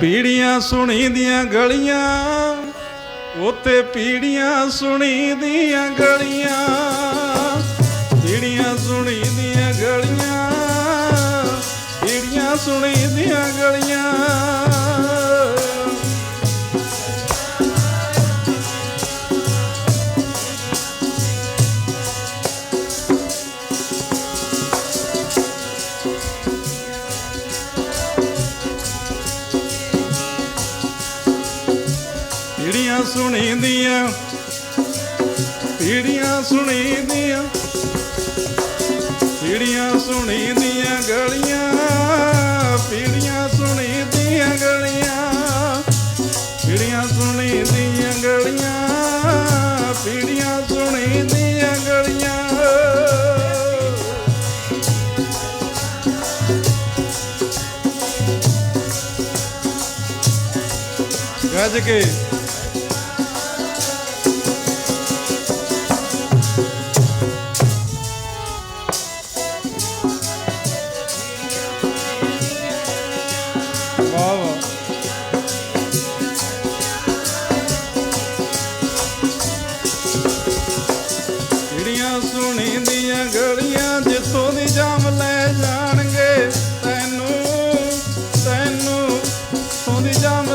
ਪੀੜੀਆਂ ਸੁਣੀ ਦੀਆਂ ਗਲੀਆਂ, ਉੱਤੇ ਪੀੜੀਆਂ ਸੁਣੀ ਦੀਆਂ ਗਲੀਆਂ। ਪੀੜੀਆਂ ਸੁਣੀ ਦੀਆਂ ਗਲੀਆਂ, ਪੀੜੀਆਂ ਸੁਣੀ ਦੀਆਂ ਗਲੀਆਂ। ਪੀੜੀਆਂ ਸੁਣੀ ਦੀਆਂ ਪੀੜੀਆਂ ਸੁਣੀ ਦੀਆਂ ਪੀੜੀਆਂ ਸੁਣੀ ਦੀਆਂ ਗਲੀਆਂ, ਪੀੜੀਆਂ ਸੁਣੀ ਦੀਆਂ ਗਲੀਆਂ, ਪੀੜੀਆਂ ਸੁਣੀ ਦੀਆਂ ਗਲੀਆਂ, ਪੀੜੀਆਂ ਸੁਣੀ ਦੀਆਂ ਗਲੀਆਂ। ਗੱਜ ਕੇ ਗਲੀਆਂ ਜਿੱਥੋਂ ਦੀ ਜਾਮ ਲੈ ਜਾਣਗੇ ਤੈਨੂੰ ਤੈਨੂੰ ਤੋਂ ਦੀ ਜਾਮ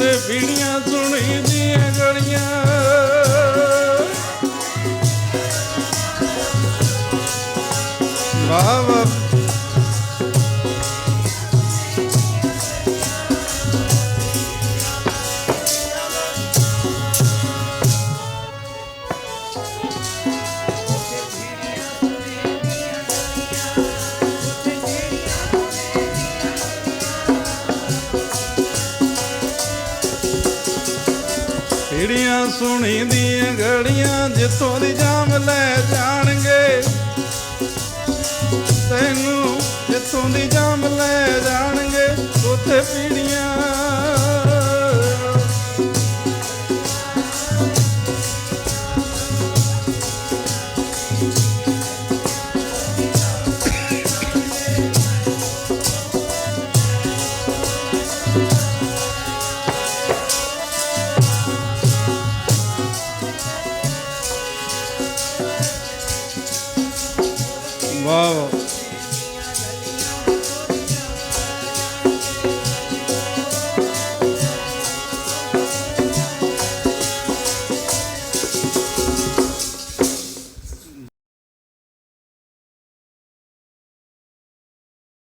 ਉੱਤੇ ਪੀੜੀਆਂ ਸੁਣੀ ਦੀਆਂ ਗਲੀਆਂ। ਵਾਹ। ਵਾਹ ਪੀੜੀਆਂ ਸੁਣੀ ਦੀਆਂ ਗੜੀਆਂ ਜਿੱਥੋਂ ਦੀ ਜਾਮ ਲੈ ਜਾਣਗੇ, ਤੈਨੂੰ ਜਿੱਥੋਂ ਦੀ ਜਾਮ ਲੈ ਜਾਣਗੇ, ਉੱਥੇ ਪੀੜੀਆਂ Bravo.